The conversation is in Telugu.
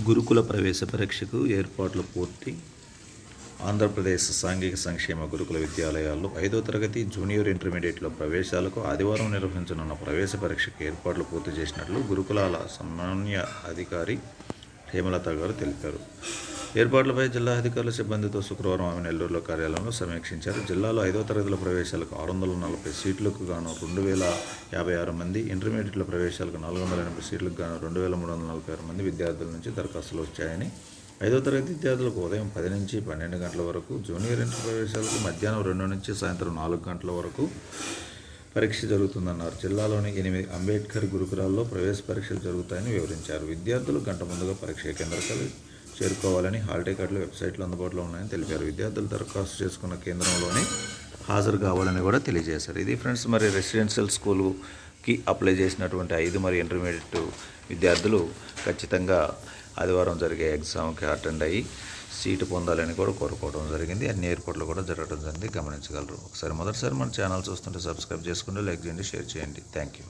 గురుకుల ప్రవేశ పరీక్షకు ఏర్పాట్లు పూర్తి. ఆంధ్రప్రదేశ్ సాంఘిక సంక్షేమ గురుకుల విద్యాలయాల్లో ఐదో తరగతి జూనియర్ ఇంటర్మీడియట్లో ప్రవేశాలకు ఆదివారం నిర్వహించనున్న ప్రవేశ పరీక్షకు ఏర్పాట్లు పూర్తి చేసినట్లు గురుకులాల సమన్వయ అధికారి హేమలత గారు తెలిపారు. ఏర్పాట్లపై జిల్లా అధికారుల సిబ్బందితో శుక్రవారం ఆమె నెల్లూరులో కార్యాలయంలో సమీక్షించారు. జిల్లాలో ఐదో తరగతుల ప్రవేశాలకు ఆరు వందల నలభై సీట్లకు గాను రెండు వేల యాభై ఆరు మంది ఇంటర్మీడియట్ల ప్రవేశాలకు నాలుగు వందల ఎనభై సీట్లకు గాను రెండు వేల మూడు వందల నలభై ఆరు మంది విద్యార్థుల నుంచి దరఖాస్తులు వచ్చాయని ఐదో తరగతి విద్యార్థులకు ఉదయం పది నుంచి పన్నెండు గంటల వరకు జూనియర్ ఇంటర్ ప్రవేశాలకు మధ్యాహ్నం రెండు నుంచి సాయంత్రం నాలుగు గంటల వరకు పరీక్ష జరుగుతుందన్నారు. జిల్లాలోని ఎనిమిది అంబేద్కర్ గురుకులాల్లో ప్రవేశ పరీక్షలు జరుగుతాయని వివరించారు. విద్యార్థులు గంట ముందుగా పరీక్ష కేంద్రాలు చేరుకోవాలని హాల్ టికెట్లు వెబ్సైట్లో అందుబాటులో ఉన్నాయని తెలిపారు. విద్యార్థులు దరఖాస్తు చేసుకున్న కేంద్రంలోనే హాజరు కావాలని కూడా తెలియజేశారు. ఇది ఫ్రెండ్స్ మరి రెసిడెన్షియల్ స్కూలుకి అప్లై చేసినటువంటి ఐదు మరి ఇంటర్మీడియట్ విద్యార్థులు ఖచ్చితంగా ఆదివారం జరిగే ఎగ్జామ్కి అటెండ్ అయ్యి సీటు పొందాలని కూడా కోరుకోవడం జరిగింది. అన్ని ఎయిర్పోర్ట్లు కూడా జరగడం జరిగింది. గమనించగలరు. ఒకసారి మొదటిసారి మన ఛానల్ చూస్తుంటే సబ్స్క్రైబ్ చేసుకోండి లైక్ చేయండి షేర్ చేయండి. Thank you